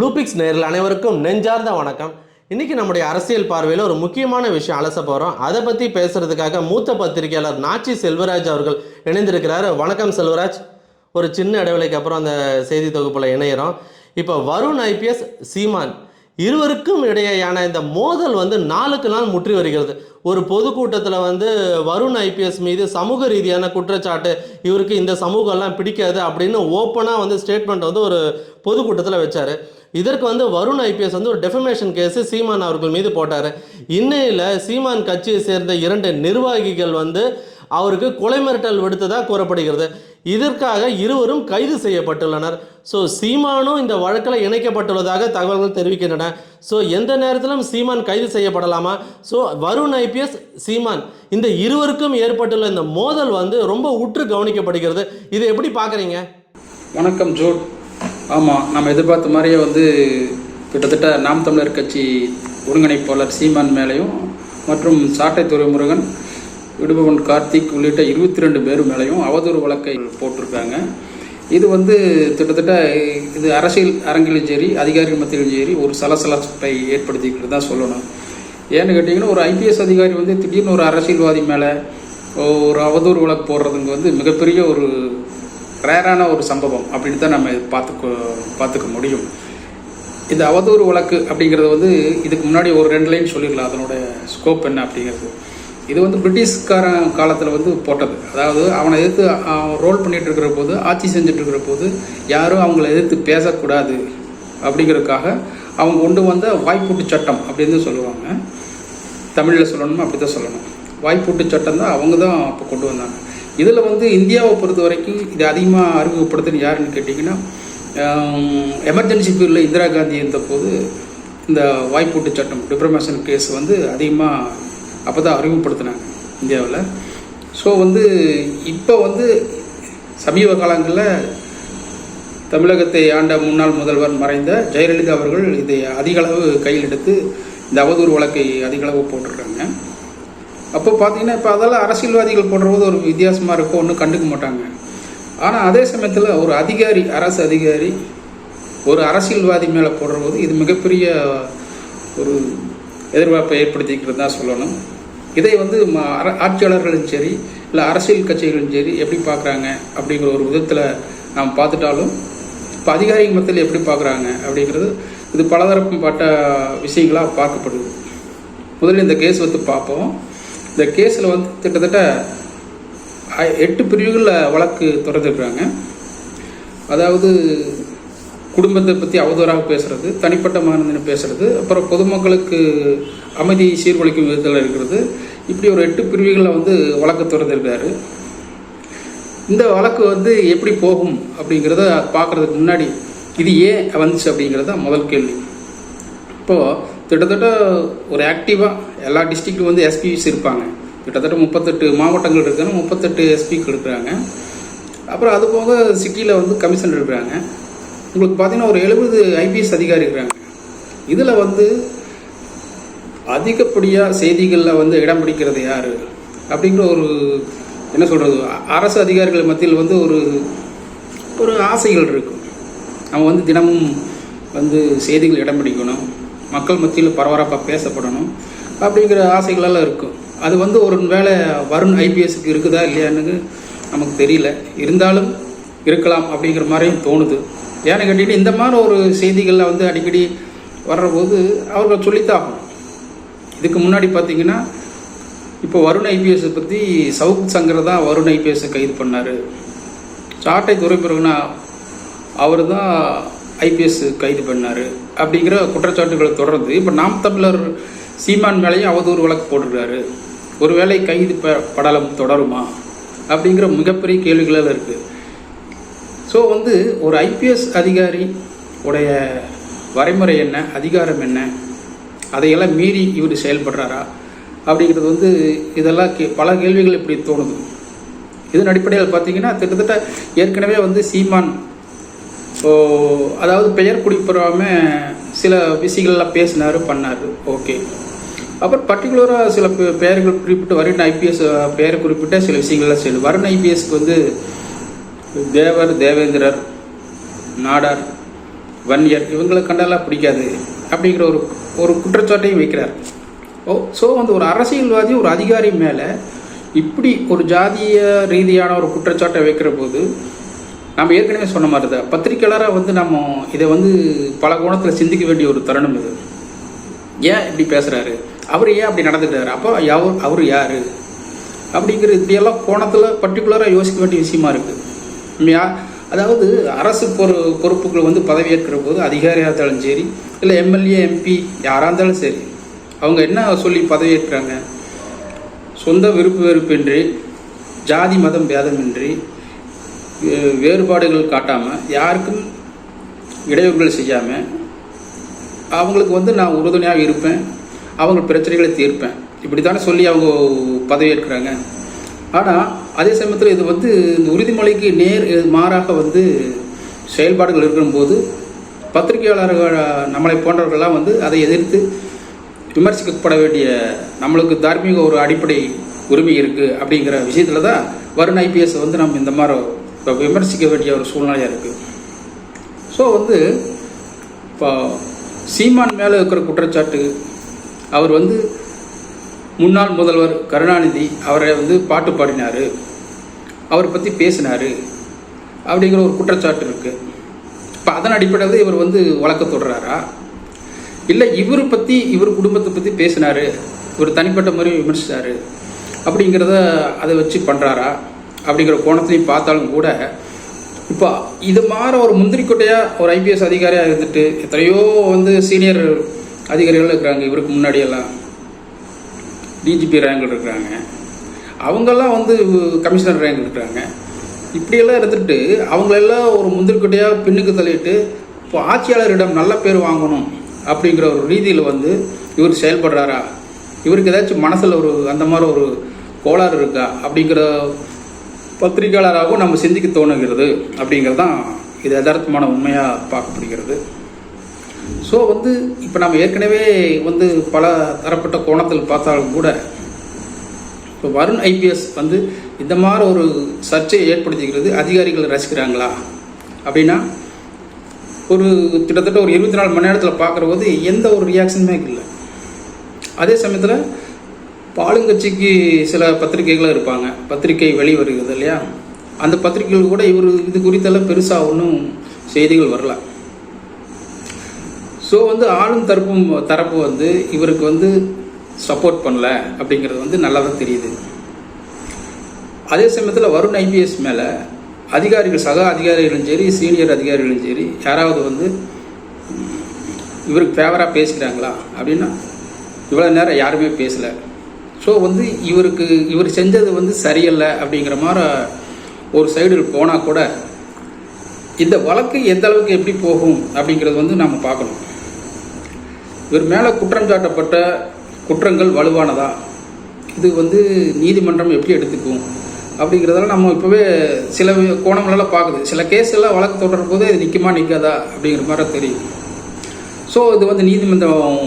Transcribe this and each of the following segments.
ப்ளூபிக்ஸ் நேரில் அனைவருக்கும் நெஞ்சார்ந்த வணக்கம். இன்றைக்கி நம்முடைய அரசியல் பார்வையில் ஒரு முக்கியமான விஷயம் அலச போகிறோம் அதை பற்றி பேசுகிறதுக்காக மூத்த பத்திரிகையாளர் நாச்சி செல்வராஜ் அவர்கள் இணைந்திருக்கிறார். வணக்கம் செல்வராஜ். ஒரு சின்ன இடைவெளிக்கு அப்புறம் அந்த செய்தி தொகுப்பில் இணையிறோம். இப்போ வருண் ஐபிஎஸ் சீமான் இருவருக்கும் இடையேயான இந்த மோதல் வந்து நாளுக்கு நாள் முற்றி வருகிறது. ஒரு பொதுக்கூட்டத்தில் வந்து வருண் ஐபிஎஸ் மீது சமூக ரீதியான குற்றச்சாட்டு இவருக்கு இந்த சமூகம்லாம் பிடிக்காது அப்படின்னு ஓப்பனாக வந்து ஸ்டேட்மெண்ட் வந்து ஒரு பொதுக்கூட்டத்தில் வச்சார். இதற்கு வந்து வருண் ஐபிஎஸ் வந்து ஒரு டெஃபமேஷன் கேஸு சீமான் அவர்கள் மீது போட்டார். இன்னையில் சீமான் கட்சியை சேர்ந்த இரண்டு நிர்வாகிகள் வந்து அவருக்கு கொலை மிரட்டல் விடுத்ததாக கூறப்படுகிறது. இதற்காக இருவரும் கைது செய்யப்பட்டுள்ளனர். ஸோ சீமானும் இந்த வழக்கில் இணைக்கப்பட்டுள்ளதாக தகவல்கள் தெரிவிக்கின்றன. ஸோ எந்த நேரத்திலும் சீமான் கைது செய்யப்படலாமா? ஸோ வருண் ஐபிஎஸ் சீமான் இந்த இருவருக்கும் ஏற்பட்டுள்ள இந்த மோதல் வந்து ரொம்ப உற்று கவனிக்கப்படுகிறது. இதை எப்படி பார்க்குறீங்க? வணக்கம் ஜோட். ஆமாம் நம்ம எதிர்பார்த்த மாதிரியே வந்து கிட்டத்தட்ட நாம் தமிழர் கட்சி ஒருங்கிணைப்பாளர் சீமான் மேலேயும் மற்றும் சாட்டை துறைமுருகன் விடுபவன் கார்த்திக் உள்ளிட்ட இருபத்தி ரெண்டு பேர் மேலேயும் அவதூறு வழக்கை போட்டிருக்காங்க. இது வந்து கிட்டத்தட்ட இது அரசியல் அரங்கிலும் சரி அதிகாரிகள் மத்தியிலும் சரி ஒரு சலசலப்பை ஏற்படுத்திக்கிட்டு தான் சொல்லணும். ஏன்னு கேட்டிங்கன்னா ஒரு ஐபிஎஸ் அதிகாரி வந்து திடீர்னு ஒரு அரசியல்வாதி மேலே ஒரு அவதூறு வழக்கு போடுறதுங்க வந்து மிகப்பெரிய ஒரு ரேரான ஒரு சம்பவம் அப்படின்னு தான் நம்ம பார்த்துக்க பார்த்துக்க முடியும். இந்த அவதூறு வழக்கு அப்படிங்கிறது வந்து இதுக்கு முன்னாடி ஒரு ரெண்டு லைன் சொல்லிடலாம் அதனோட ஸ்கோப் என்ன அப்படிங்கிறது. இது வந்து பிரிட்டிஷ்காரன் காலத்தில் வந்து போட்டது. அதாவது அவனை எதிர்த்து ரோல் பண்ணிட்டு இருக்கிற போது ஆட்சி செஞ்சுட்டு இருக்கிற போது யாரும் அவங்கள எதிர்த்து பேசக்கூடாது அப்படிங்கிறதுக்காக அவங்க கொண்டு வந்த வாய்ப்பூட்டு சட்டம் அப்படின்னு சொல்லுவாங்க. தமிழில் சொல்லணும்னா அப்படி தான் சொல்லணும். வாய்ப்பூட்டு சட்டம் தான் அவங்க தான் அப்போ கொண்டு வந்தாங்க. இதில் வந்து இந்தியாவை பொறுத்த வரைக்கும் இது அதிகமாக அறிமுகப்படுத்துன்னு யாருன்னு கேட்டிங்கன்னா எமர்ஜென்சி பீரியடில் இந்திரா காந்தி இருந்தபோது இந்த வாய்ப்பூட்டு சட்டம் டிப்ரமேஷன் கேஸ் வந்து அதிகமாக அப்போ தான் அறிமுகப்படுத்தினாங்க இந்தியாவில். ஸோ வந்து இப்போ வந்து சமீப காலங்களில் தமிழகத்தை ஆண்ட முன்னாள் முதல்வர் மறைந்த ஜெயலலிதா அவர்கள் இதை அதிகளவு கையில் எடுத்து இந்த அவதூறு வழக்கை அதிகளவு போட்டிருக்காங்க. அப்போ பார்த்தீங்கன்னா இப்போ அதெல்லாம் அரசியல்வாதிகள் போடுறபோது ஒரு வித்தியாசமாக இருக்கும் ஒன்றும் கண்டுக்க மாட்டாங்க. ஆனால் அதே சமயத்தில் ஒரு அதிகாரி அரசு அதிகாரி ஒரு அரசியல்வாதி மேலே போடுறபோது இது மிகப்பெரிய ஒரு எதிர்பார்ப்பை ஏற்படுத்திக்கிறது தான் சொல்லணும். இதை வந்து ம- ஆட்சியாளர்களும் சரி இல்லை அரசியல் கட்சிகளும் சரி எப்படி பார்க்குறாங்க அப்படிங்கிற ஒரு விதத்தில் நாம் பார்த்துட்டாலும் இப்போ அதிகாரிகள் மத்தியில் எப்படி பார்க்குறாங்க அப்படிங்கிறது இது பலதரப்பட்ட விஷயங்களாக பார்க்கப்படுது. முதல்ல இந்த கேஸ் வந்து பார்ப்போம். இந்த கேஸில் வந்து கிட்டத்தட்ட எட்டு பிரிவுகளில் வழக்கு தொடர்ந்துருக்குறாங்க. அதாவது குடும்பத்தை பற்றி அவதூறாக பேசுகிறது தனிப்பட்ட மனிதனை பேசுகிறது அப்புறம் பொதுமக்களுக்கு அமைதி சீர்குலைக்கும் விதத்தில் இருக்கிறது. இப்படி ஒரு எட்டு பிரிவுகளில் வந்து வழக்கு திறந்திருக்காரு இந்த வழக்கு வந்து எப்படி போகும் அப்படிங்கிறத பார்க்குறதுக்கு முன்னாடி இது ஏன் வந்துச்சு அப்படிங்கிறது தான் முதல் கேள்வி. இப்போது கிட்டத்தட்ட ஒரு ஆக்டிவாக எல்லா டிஸ்ட்ரிக்ட்டும் வந்து எஸ்பிஸ் இருப்பாங்க. கிட்டத்தட்ட முப்பத்தெட்டு மாவட்டங்கள் இருக்குன்னு முப்பத்தெட்டு எஸ்பிக்கு இருக்கிறாங்க அப்புறம் அது போக சிட்டியில் வந்து கமிஷனர் இருக்கிறாங்க உங்களுக்கு பார்த்தீங்கன்னா ஒரு எழுபது ஐபிஎஸ் அதிகாரி இருக்கிறாங்க இதில் வந்து அதிகப்படியாக செய்திகளில் வந்து இடம் பிடிக்கிறது யார்? அப்படிங்கிற ஒரு என்ன சொல்கிறது அரசு அதிகாரிகள் மத்தியில் வந்து ஒரு ஒரு ஆசைகள் இருக்கும். அவங்க வந்து தினமும் வந்து செய்திகள் இடம் பிடிக்கணும். மக்கள் மத்தியில் பரபரப்பாக பேசப்படணும் அப்படிங்கிற ஆசைகளெல்லாம் இருக்கும். அது வந்து ஒரு வேளை வருண் ஐபிஎஸ்க்கு இருக்குதா இல்லையான்னு நமக்கு தெரியல. இருந்தாலும் இருக்கலாம் அப்படிங்கிற மாதிரியும் தோணுது. ஏன்னு கேட்டிங்கன்னா இந்த மாதிரி ஒரு செய்திகளில் வந்து அடிக்கடி வர்றபோது அவர்கள் சொல்லித்தான் இதுக்கு முன்னாடி பார்த்தீங்கன்னா இப்போ வருண் ஐபிஎஸ்ஸை பற்றி சவுக் சங்கர் தான் வருண் ஐபிஎஸ்ஸை கைது பண்ணார். சாட்டை துறைப்பிறகுனா அவர் தான் ஐபிஎஸ் கைது பண்ணார் அப்படிங்கிற குற்றச்சாட்டுகளை தொடர்ந்து இப்போ நாம் தமிழர் சீமான் மேலேயும் அவதூறு வழக்கு போட்டிருக்காரு. ஒருவேளை கைது ப படலம் தொடருமா? அப்படிங்கிற மிகப்பெரிய கேள்விகளெல்லாம் இருக்குது ஸோ வந்து ஒரு ஐபிஎஸ் அதிகாரி உடைய வரைமுறை என்ன அதிகாரம் என்ன அதையெல்லாம் மீறி இவர் செயல்படுறாரா? அப்படிங்கிறது வந்து இதெல்லாம் கே பல கேள்விகள் இப்படி தோணுது. இதன் அடிப்படையில் பார்த்தீங்கன்னா கிட்டத்தட்ட ஏற்கனவே வந்து சீமான் ஓ அதாவது பெயர் குறிப்பிடாமல் சில விஷயங்கள்லாம் பேசினார் பண்ணார். ஓகே. அப்புறம் பர்டிகுலராக சில பெயர்கள் குறிப்பிட்டு வருண் ஐபிஎஸ் பெயரை குறிப்பிட்ட சில விஷயங்கள்லாம் செய்யணும். வருண் ஐபிஎஸ்க்கு வந்து தேவர் தேவேந்திரர் நாடார் வன்னியர் இவங்களை கண்டாலாம் பிடிக்காது அப்படிங்கிற ஒரு ஒரு குற்றச்சாட்டையும் வைக்கிறார். ஓ ஸோ வந்து ஒரு அரசியல்வாதி ஒரு அதிகாரி மேலே இப்படி ஒரு ஜாதிய ரீதியான ஒரு குற்றச்சாட்டை வைக்கிற போது நம்ம ஏற்கனவே சொன்ன மாதிரி தான் பத்திரிக்கையாளராக வந்து நம்ம இதை வந்து பல கோணத்தில் சிந்திக்க வேண்டிய ஒரு தருணம் இது. ஏன் இப்படி பேசுகிறாரு அவர் ஏன் அப்படி நடந்துக்கிறாரு? அப்போ யார் அவர் யார்? அப்படிங்கிற இப்படியெல்லாம் கோணத்தில் பர்டிகுலராக யோசிக்க வேண்டிய விஷயமா இருக்குது அதாவது அரசு பொறு பொறுப்புகள் வந்து பதவியேற்கிற போது அதிகாரியாக இருந்தாலும் சரி இல்லை எம்எல்ஏ எம்பி யாராக இருந்தாலும் சரி அவங்க என்ன சொல்லி பதவியேற்கிறாங்க? சொந்த விருப்பு வெறுப்பின்றி ஜாதி மதம் பேதமின்றி வேறுபாடுகள் காட்டாமல் யாருக்கும் இடையூறுகள் செய்யாமல் அவங்களுக்கு வந்து நான் உறுதுணையாக இருப்பேன். அவங்க பிரச்சனைகளை தீர்ப்பேன். இப்படி தானே சொல்லி அவங்க பதவியேற்கிறாங்க. ஆனால் அதே சமயத்தில் இது வந்து இந்த உறுதிமொழிக்கு நேர் மாறாக வந்து செயல்பாடுகள் இருக்கும்போது பத்திரிகையாளர்கள் நம்மளை போன்றவர்கள்லாம் வந்து அதை எதிர்த்து விமர்சிக்கப்பட வேண்டிய நம்மளுக்கு தார்மீக ஒரு அடிப்படை உரிமை இருக்குது அப்படிங்கிற விஷயத்தில் தான் வருண் ஐபிஎஸ் வந்து நம்ம இந்த மாதிரி இப்போ விமர்சிக்க வேண்டிய ஒரு சூழ்நிலையாக இருக்குது ஸோ வந்து இப்போ சீமான் மேலே இருக்கிற குற்றச்சாட்டு அவர் வந்து முன்னாள் முதல்வர் கருணாநிதி அவரை வந்து பாட்டு பாடினார். அவரை பற்றி பேசினார். அப்படிங்கிற ஒரு குற்றச்சாட்டு இருக்குது இப்போ அதன் அடிப்படையில் இவர் வந்து வழக்க தொடர்றாரா இல்லை இவரை பற்றி இவர் குடும்பத்தை பற்றி பேசினார். இவர் தனிப்பட்ட முறையை விமர்சித்தார் அப்படிங்கிறத அதை வச்சு பண்ணுறாரா அப்படிங்கிற கோணத்துலையும் பார்த்தாலும் கூட இப்போ இது மாதிரி ஒரு முந்திரிக்கொட்டையாக ஒரு ஐபிஎஸ் அதிகாரியாக இருந்துட்டு எத்தனையோ வந்து சீனியர் அதிகாரிகள் இருக்கிறாங்க இவருக்கு முன்னாடியெல்லாம். டிஜிபி ரேங்கில் இருக்கிறாங்க. அவங்கெல்லாம் வந்து கமிஷனர் ரேங்கில் இருக்கிறாங்க. இப்படியெல்லாம் இருந்துட்டு அவங்களெல்லாம் ஒரு முந்திரிக்கொட்டையாக பின்னுக்கு தள்ளிட்டு இப்போ ஆட்சியாளரிடம் நல்ல பேர் வாங்கணும் அப்படிங்கிற ஒரு ரீதியில் வந்து இவர் செயல்படுறாரா? இவருக்கு ஏதாச்சும் மனசில் ஒரு அந்த மாதிரி ஒரு கோளாறு இருக்கா? அப்படிங்கிற பத்திரிகையாளராகவும் நம்ம சிந்திக்க தோணுகிறது அப்படிங்கிறது தான் இது யதார்த்தமான உண்மையாக பார்க்கப்படுகிறது. ஸோ வந்து இப்போ நம்ம ஏற்கனவே வந்து பல தரப்பட்ட கோணத்தில் பார்த்தாலும் கூட இப்போ வருண் ஐபிஎஸ் வந்து இந்த மாதிரி ஒரு சர்ச்சையை ஏற்படுத்திக்கிறது அதிகாரிகள் ரசிக்கிறாங்களா? அப்படின்னா ஒரு கிட்டத்தட்ட ஒரு இருபத்தி நாலு மணி நேரத்தில் பார்க்குற போது எந்த ஒரு ரியாக்ஷனுமே இல்லை. அதே சமயத்தில் ஆளுங்கட்சிக்கு சில பத்திரிகைகளும் இருப்பாங்க. பத்திரிகை வெளிவருகிறது இல்லையா? அந்த பத்திரிகைகள் கூட இவர் இது குறித்தெல்லாம் பெருசாக ஒன்றும் செய்திகள் வரல. ஸோ வந்து ஆளும் தரப்பும் தரப்பு வந்து இவருக்கு வந்து சப்போர்ட் பண்ணல அப்படிங்கிறது வந்து நல்லா தான் தெரியுது. அதே சமயத்தில் வருண் ஐபிஎஸ் மேலே அதிகாரிகள் சக அதிகாரிகளும் சரி சீனியர் அதிகாரிகளும் சரி யாராவது வந்து இவருக்கு ஃபேவராக பேசுகிறாங்களா அப்படின்னா இவ்வளோ நேரம் யாருமே பேசலை. ஸோ வந்து இவருக்கு இவர் செஞ்சது வந்து சரியில்லை அப்படிங்கிற மாதிரி ஒரு சைடு போனால் கூட இந்த வழக்கு எந்த அளவுக்கு எப்படி போகும் அப்படிங்கிறது வந்து நம்ம பார்க்கணும். இவர் மேலே குற்றம் சாட்டப்பட்ட குற்றங்கள் வலுவானதா? இது வந்து நீதிமன்றம் எப்படி எடுத்துக்கும்? அப்படிங்கிறதெல்லாம் நம்ம இப்போவே சில கோணங்களெல்லாம் பார்க்குது. சில கேஸ் எல்லாம் வழக்கு தொடரும் போது இது நிற்குமா நிற்காதா அப்படிங்கிற மாதிரி தெரியும். ஸோ இது வந்து நீதிமன்றம்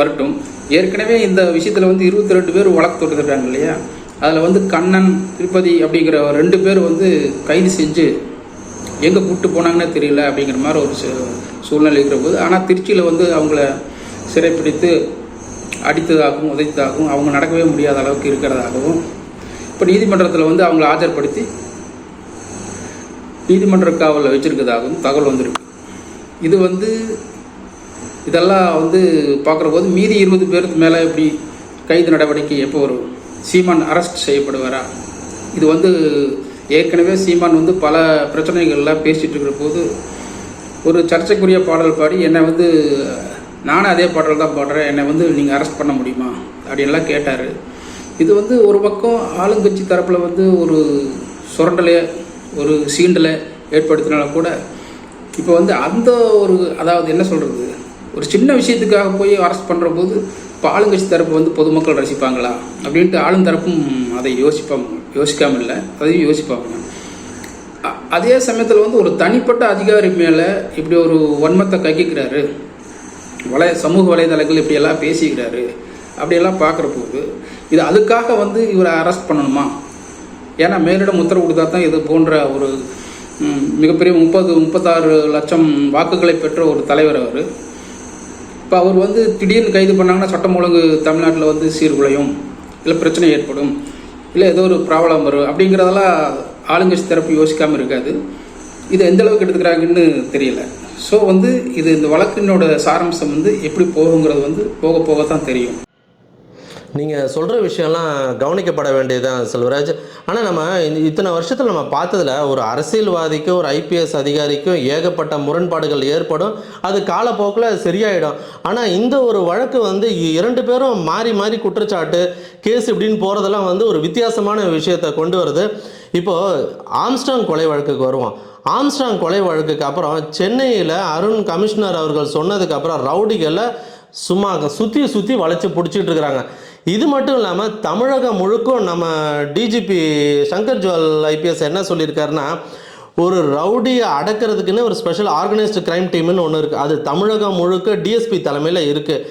வரட்டும். ஏற்கனவே இந்த விஷயத்தில் வந்து இருபத்தி ரெண்டு பேர் வழக்கு தொடுத்துருக்காங்க இல்லையா? அதில் வந்து கண்ணன் திருப்பதி அப்படிங்கிற ரெண்டு பேர் வந்து கைது செஞ்சு எங்கே கூப்பிட்டு போனாங்கன்னே தெரியல அப்படிங்கிற மாதிரி ஒரு சூ- சூழ்நிலை இருக்கிற போது ஆனால் திருச்சியில் வந்து அவங்கள சிறைப்பிடித்து அடித்ததாகவும் உதைத்ததாகவும் அவங்க நடக்கவே முடியாத அளவுக்கு இருக்கிறதாகவும் இப்போ நீதிமன்றத்தில் வந்து அவங்கள ஆஜர்படுத்தி நீதிமன்ற காவலில் வச்சுருக்கதாகவும் தகவல் வந்திருக்கு. இது வந்து இதெல்லாம் வந்து பார்க்குற போது மீதி இருபது பேருக்கு மேலே எப்படி கைது நடவடிக்கை எப்போ வரும்? சீமான் அரெஸ்ட் செய்யப்படுவாரா? இது வந்து ஏற்கனவே சீமான் வந்து பல பிரச்சனைகள்லாம் பேசிகிட்டு இருக்கிற போது ஒரு சர்ச்சைக்குரிய பாடல் பாடி என்னை வந்து நானும் அதே பாடல் தான் பாடுறேன். என்னை வந்து நீங்கள் அரெஸ்ட் பண்ண முடியுமா? அப்படின்லாம் கேட்டார். இது வந்து ஒரு பக்கம் ஆளுங்கட்சி தரப்பில் வந்து ஒரு சுரண்டலை ஒரு சீண்டலை ஏற்படுத்தினாலும் கூட இப்போ வந்து அந்த ஒரு அதாவது என்ன சொல்கிறது ஒரு சின்ன விஷயத்துக்காக போய் அரெஸ்ட் பண்ணுற போது இப்போ ஆளுங்கட்சி தரப்பு வந்து பொதுமக்கள் ரசிப்பாங்களா? அப்படின்ட்டு ஆளும் தரப்பும் அதை யோசிப்பாங்க. யோசிக்காமல் இல்லை. அதையும் யோசிப்பாங்க. அதே சமயத்தில் வந்து ஒரு தனிப்பட்ட அதிகாரி மேலே இப்படி ஒரு வன்மத்தை கக்கிக்கிறாரு. வலை சமூக வலைதளங்கள் இப்படியெல்லாம் பேசிக்கிறாரு. அப்படியெல்லாம் பார்க்குற போது இது அதுக்காக வந்து இவரை அரெஸ்ட் பண்ணணுமா? ஏன்னா மேலிடம் உத்தரவு கொடுத்தா தான் இது போன்ற ஒரு மிகப்பெரிய முப்பது முப்பத்தாறு லட்சம் வாக்குகளை பெற்ற ஒரு தலைவர் அவர். இப்போ அவர் வந்து திடீர்னு கைது பண்ணாங்கன்னா சட்டம் ஒழுங்கு தமிழ்நாட்டில் வந்து சீர்குலையும். இல்லை பிரச்சனை ஏற்படும். இல்லை ஏதோ ஒரு ப்ராப்ளம் வரும். அப்படிங்கிறதெல்லாம் ஆளுங்கட்சி தரப்பு யோசிக்காமல் இருக்காது. இது எந்த அளவுக்கு எடுத்துக்கிறாங்கன்னு தெரியல. ஸோ வந்து இது இந்த வழக்கினோட சாராம்சம் வந்து எப்படி போகுங்கிறது வந்து போக போக தான் தெரியும். நீங்கள் சொல்கிற விஷயம்லாம் கவனிக்கப்பட வேண்டியதுதான் செல்வராஜ். ஆனால் நம்ம இத்தனை வருஷத்தில் நம்ம பார்த்ததுல ஒரு அரசியல்வாதிக்கும் ஒரு ஐபிஎஸ் அதிகாரிக்கும் ஏகப்பட்ட முரண்பாடுகள் ஏற்படும். அது காலப்போக்கில் சரியாயிடும். ஆனால் இந்த ஒரு வழக்கு வந்து இரண்டு பேரும் மாறி மாறி குற்றச்சாட்டு கேஸ் இப்படின்னு போகிறதெல்லாம் வந்து ஒரு வித்தியாசமான விஷயத்தை கொண்டு வருது. இப்போது ஆம்ஸ்டாங் கொலை வழக்குக்கு வருவோம். ஆம்ஸ்டாங் கொலை வழக்குக்கு அப்புறம் சென்னையில் அருண் கமிஷனர் அவர்கள் சொன்னதுக்கப்புறம் ரவுடிகளில் ரவுடிகளை சும்மா சுற்றி சுற்றி வளைச்சி பிடிச்சிட்டு இருக்கிறாங்க இது மட்டும் இல்லாமல் தமிழகம் முழுக்கும் நம்ம டிஜிபி சங்கர் ஜுவல் ஐபிஎஸ் என்ன சொல்லியிருக்காருன்னா ஒரு ரவுடியை அடக்கிறதுக்குன்னு ஒரு ஸ்பெஷல் ஆர்கனைஸ்டு கிரைம் டீம்னு ஒன்று இருக்குது அது தமிழகம் முழுக்க டிஎஸ்பி தலைமையில் இருக்குது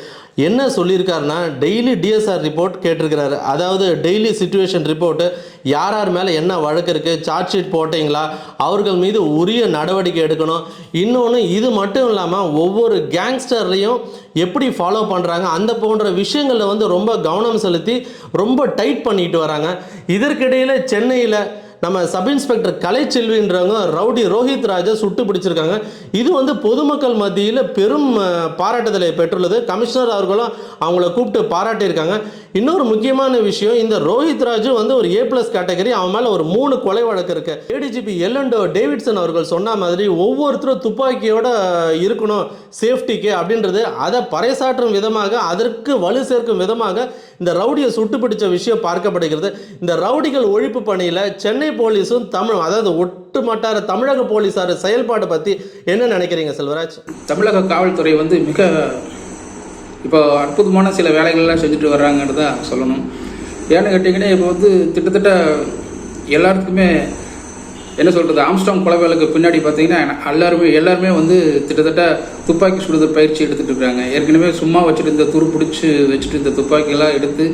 என்ன சொல்லியிருக்காருன்னா டெய்லி டிஎஸ்ஆர் ரிப்போர்ட் கேட்டிருக்கிறாரு. அதாவது டெய்லி சுச்சுவேஷன் ரிப்போர்ட்டு யார் யார் மேலே என்ன வழக்கு இருக்குது சார்ஜ் ஷீட் போட்டிங்களா அவர்கள் மீது உரிய நடவடிக்கை எடுக்கணும். இன்னொன்று இது மட்டும் இல்லாமல் ஒவ்வொரு கேங்ஸ்டர்லையும் எப்படி ஃபாலோ பண்ணுறாங்க அந்த போன்ற விஷயங்களில் வந்து ரொம்ப கவனம் செலுத்தி ரொம்ப டைட் பண்ணிட்டு வராங்க. இதற்கிடையில் சென்னையில் நம்ம சப் இன்ஸ்பெக்டர் கலைச்செல்வின்றவங்க ரவுடி ரோஹித் ராஜை சுட்டு பிடிச்சிருக்காங்க. இது வந்து பொதுமக்கள் மத்தியில் பெரும் பாராட்டுதலை பெற்றுள்ளது. கமிஷனர் அவர்களும் அவங்கள கூப்பிட்டு பாராட்டியிருக்காங்க. இன்னொரு முக்கியமான விஷயம் இந்த ரோஹித் ராஜு வந்து ஒரு ஏ பிளஸ் கேட்டகரி அவன் மேலே ஒரு மூணு கொலை வழக்கு இருக்கு. ஏடிஜிபி எல்லண்டோ டேவிட்சன் அவர்கள் சொன்ன மாதிரி ஒவ்வொருத்தரும் துப்பாக்கியோட இருக்கணும் சேஃப்டிக்கு அப்படின்றது. அதை பறைசாற்றும் விதமாக அதற்கு வலு சேர்க்கும் விதமாக இந்த ரவுடியை சுட்டு பிடிச்ச விஷயம் பார்க்கப்படுகிறது. இந்த ரவுடிகள் ஒழிப்பு பணியில் சென்னை போலீஸும் தமிழ் அதாவது ஒட்டுமொட்டார தமிழக போலீஸார் செயல்பாடு பற்றி என்ன நினைக்கிறீங்க செல்வராஜ்? தமிழக காவல்துறை வந்து மிக இப்போ அற்புதமான சில வேலைகள்லாம் செஞ்சுட்டு வர்றாங்கன்னு தான் சொல்லணும். ஏன்னு கேட்டிங்கன்னா இப்போ வந்து கிட்டத்தட்ட எல்லாத்துக்குமே என்ன சொல்கிறது ஆம்ஸ்டாங் கொலை வேலைக்கு பின்னாடி பார்த்தீங்கன்னா எல்லாருமே எல்லாருமே வந்து கிட்டத்தட்ட துப்பாக்கி சுடுதல் பயிற்சி எடுத்துகிட்டு இருக்காங்க. ஏற்கனவே சும்மா வச்சுட்டு இந்த துரு பிடிச்சி வச்சுட்டு இந்த துப்பாக்கியெல்லாம் எடுத்து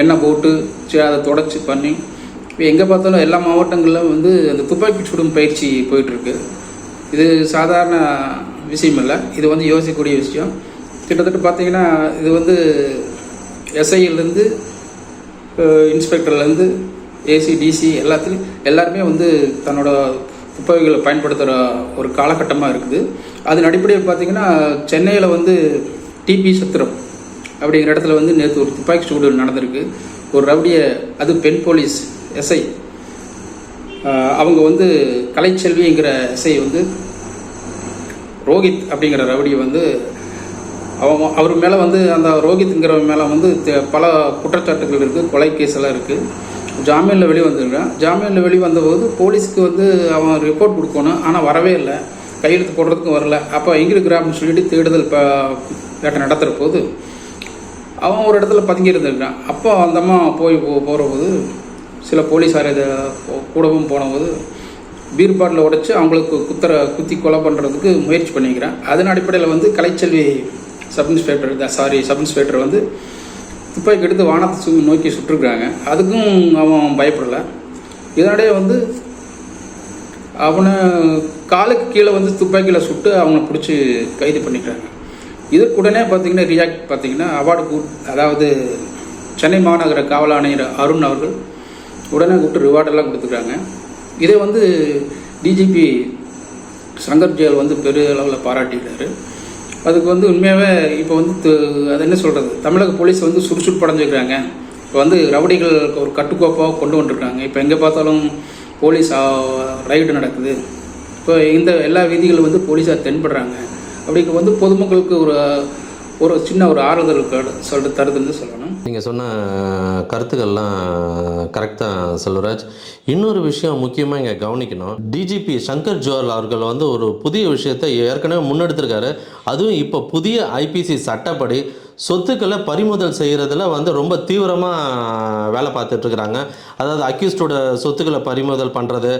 எண்ணெய் போட்டு சரி அதை தொடச்சி பண்ணி இப்போ எங்கே பார்த்தாலும் எல்லா மாவட்டங்களிலும் வந்து அந்த துப்பாக்கி சுடும் பயிற்சி போயிட்டுருக்கு. இது சாதாரண விஷயம் இல்லை இது வந்து யோசிக்கக்கூடிய விஷயம். கிட்டத்தட்ட பார்த்தீங்கன்னா இது வந்து எஸ்ஐலேருந்து இன்ஸ்பெக்டர்லேருந்து ஏசி டிசி எல்லாத்துலேயும் எல்லாருமே வந்து தன்னோட துப்பாக்கிகளை பயன்படுத்துகிற ஒரு காலகட்டமாக இருக்குது. அதன் அடிப்படையில் பார்த்தீங்கன்னா சென்னையில் வந்து டிபி சத்திரம் அப்படிங்கிற இடத்துல வந்து நேற்று ஒரு துப்பாக்கி சூடு நடந்திருக்கு. ஒரு ரவுடியை அது பெண் போலீஸ் எஸ்ஐ. அவங்க வந்து கலைச்செல்விங்கிற எஸ்ஐ வந்து ரோஹித் அப்படிங்கிற ரவுடி வந்து அவங்க அவர் மேலே வந்து அந்த ரோஹித்ங்கிறவன் மேலே வந்து பல குற்றச்சாட்டுகள் இருக்குது கொலை கேஸ் எல்லாம் இருக்குது ஜாமீனில் வெளியே வந்திருக்கான் ஜாமீனில் வெளியே வந்தபோது போலீஸ்க்கு வந்து அவன் ரிப்போர்ட் கொடுக்கணும் ஆனால் வரவே இல்லை. கையெழுத்து போடுறதுக்கும் வரல. அப்போ எங்கே இருக்கிற அப்படின்னு சொல்லிட்டு தேடுதல் இப்போ வேட்டை நடத்துகிற போது அவன் ஒரு இடத்துல பதுங்கி இருந்திருக்கான் அப்போ அந்த அம்மா போய் போ போகிறபோது சில போலீஸார் இதை கூடவும் போனபோது பீர் பாட்டில் உடைச்சு அவங்களுக்கு குத்துற குத்தி கொலை பண்ணுறதுக்கு முயற்சி பண்ணிக்கிறேன். அதன் அடிப்படையில் வந்து Kalaiselvi sub inspector sorry sub inspector வந்து துப்பாக்கி எடுத்து வானத்தை சு நோக்கி சுட்டிருக்கிறாங்க. அதுக்கும் அவன் பயப்படலை. இதனிடையே வந்து அவனை காலுக்கு கீழே வந்து துப்பாக்கியில் சுட்டு அவனை பிடிச்சி கைது பண்ணிட்டாங்க. இதற்கு உடனே பார்த்தீங்கன்னா ரியாக்ட் பார்த்தீங்கன்னா அவார்டு கூ அதாவது சென்னை மாநகர காவல் ஆணையர் அருண் அவர்கள் உடனே கூப்பிட்டு ரிவார்டெல்லாம் கொடுத்துருக்காங்க இதை வந்து டிஜிபி சங்கர் ஜெயல் வந்து பெரிய அளவில் பாராட்டிட்டார் அதுக்கு வந்து உண்மையாகவே இப்போ வந்து அது என்ன சொல்கிறது தமிழக போலீஸ் வந்து சுறுசுறுப்பு அடைஞ்சிருக்கிறாங்க இப்போ வந்து ரவுடிகளுக்கு ஒரு கட்டுக்கோப்பாக கொண்டு வந்துருக்காங்க. இப்போ எங்கே பார்த்தாலும் போலீஸ் ரைடு நடக்குது. இப்போ இந்த எல்லா வீதிகளும் வந்து போலீஸார் தென்படுறாங்க. அப்படிங்க வந்து பொதுமக்களுக்கு ஒரு ஒரு சின்ன ஒரு ஆறுதல் சொல்லிட்டு தருதுன்னு சொல்லணும். நீங்கள் சொன்ன கருத்துக்கள்லாம் கரெக்டாக செல்வராஜ். இன்னொரு விஷயம் முக்கியமாக இங்கே கவனிக்கணும். டிஜிபி சங்கர் ஜோஹர் அவர்கள் வந்து ஒரு புதிய விஷயத்தை ஏற்கனவே முன்னெடுத்திருக்காரு. அதுவும் இப்போ புதிய ஐபிசி சட்டப்படி சொத்துக்களை பறிமுதல் செய்கிறதுல வந்து ரொம்ப தீவிரமாக வேலை பார்த்துட்ருக்குறாங்க அதாவது அக்யூஸ்டோட சொத்துக்களை பறிமுதல் பண்ணுறது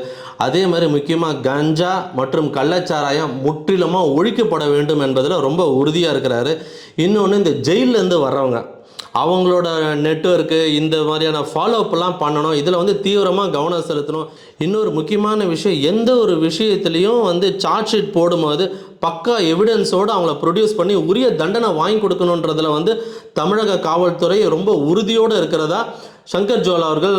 அதே மாதிரி முக்கியமாக கஞ்சா மற்றும் கள்ளச்சாராயம் முற்றிலுமாக ஒழிக்கப்பட வேண்டும் என்பதில் ரொம்ப உறுதியாக இருக்கிறாரு. இன்னொன்று இந்த ஜெயிலேருந்து வர்றவங்க. அவங்களோட நெட்வொர்க்கு இந்த மாதிரியான ஃபாலோஅப்லாம் பண்ணணும். இதில் வந்து தீவிரமாக கவனம் செலுத்தணும். இன்னொரு முக்கியமான விஷயம் எந்த ஒரு விஷயத்துலையும் வந்து சார்ஜ் ஷீட் போடும்போது பக்கா எவிடன்ஸோடு அவங்கள ப்ரொடியூஸ் பண்ணி உரிய தண்டனை வாங்கி கொடுக்கணுன்றதில் வந்து தமிழக காவல்துறை ரொம்ப உறுதியோடு இருக்கிறதா சங்கர் ஜோல் அவர்கள்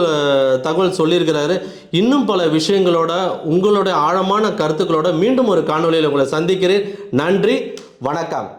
தகவல் சொல்லியிருக்கிறாரு. இன்னும் பல விஷயங்களோட உங்களுடைய ஆழமான கருத்துக்களோட மீண்டும் ஒரு காணொளியில் உங்களை சந்திக்கிறேன். நன்றி வணக்கம்.